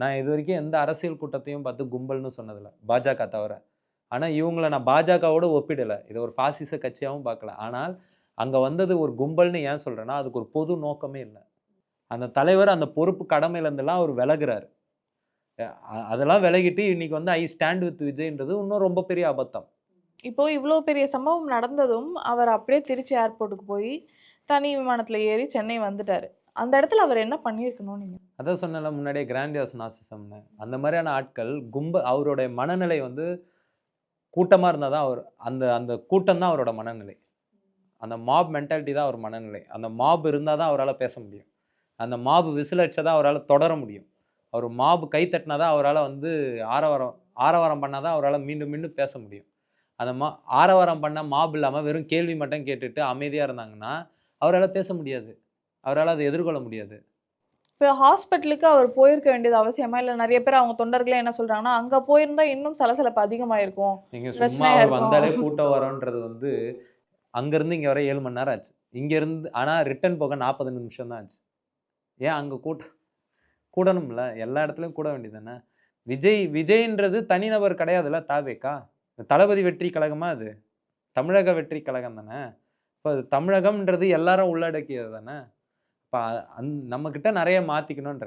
நான் இது வரைக்கும் எந்த அரசியல் கூட்டத்தையும் பார்த்து கும்பல்னு சொன்னதில்லை. பாஜக தவிர. ஆனால் இவங்களை நான் பாஜகவோட ஒப்பிடலை. இதை ஒரு பாசிச கட்சியாகவும் பார்க்கல. ஆனால் அங்கே வந்தது ஒரு கும்பல்னு ஏன் சொல்கிறேன்னா அதுக்கு ஒரு பொது நோக்கமே இல்லை. அந்த தலைவர் அந்த பொறுப்பு கடமையிலேருந்துலாம் அவர் விலகுறாரு. அதெல்லாம் விலகிட்டு இன்னைக்கு வந்து ஐ ஸ்டாண்ட் வித் விஜய்ன்றது இன்னும் ரொம்ப பெரிய அபத்தம். இப்போ இவ்வளோ பெரிய சம்பவம் நடந்ததும் அவர் அப்படியே திருச்சி ஏர்போர்ட்டுக்கு போய் தனி விமானத்தில் ஏறி சென்னை வந்துட்டார். அந்த இடத்துல அவர் என்ன பண்ணியிருக்கணும் நீங்கள் அதான் சொன்னல முன்னாடியே கிராண்டியாஸ் நாசிசம்னு அந்த மாதிரியான ஆட்கள் கும்ப அவருடைய மனநிலை வந்து கூட்டமாக இருந்தால் தான் அவர் அந்த அந்த கூட்டம் தான் அவரோட மனநிலை. அந்த மாப் மென்டாலிட்டி தான் அவர் மனநிலை. அந்த மாப் இருந்தால் தான் அவரால் பேச முடியும். அந்த மாபு விசில் அடித்தா தான் அவரால் தொடர முடியும். அவர் மாபு கை தட்டினா தான் அவரால் வந்து ஆரவாரம் ஆரவாரம் பண்ணால் தான் அவரால் மீண்டும் மீண்டும் பேச முடியும். அந்த மா ஆரவாரம் பண்ண மாபு இல்லாமல் வெறும் கேள்வி மட்டும் கேட்டுட்டு அமைதியாக இருந்தாங்கன்னா அவரால் பேச முடியாது. அவரால் அதை எதிர்கொள்ள முடியாது. இப்போ ஹாஸ்பிட்டலுக்கு அவர் போயிருக்க வேண்டியது அவசியமா? இல்லை நிறைய பேர் அவங்க தொண்டர்களே என்ன சொல்றாங்கன்னா அங்க போயிருந்தா இன்னும் சலசலப்பு அதிகமாயிருக்கும். நீங்க சும்மா அவர். வந்தாலே கூட்டம் வரோன்றது வந்து அங்கேருந்து இங்கே வர ஏழு மணி நேரம் ஆச்சு. இங்கேருந்து ஆனால் ரிட்டர்ன் போக நாற்பது நிமிஷம் தான் ஆச்சு. ஏன் அங்கே கூட்டம் கூடணும்ல? எல்லா இடத்துலையும் கூட வேண்டியதானே விஜய் விஜய்ன்றது தனிநபர் கிடையாதுல்ல தாவேக்கா? தளபதி வெற்றி கழகமா அது? தமிழக வெற்றி கழகம் தானே இப்போ தமிழகம்ன்றது எல்லாரும் உள்ளடக்கியது தானே இப்போ அந் நம்மக்கிட்ட நிறைய மாற்றிக்கணுன்ற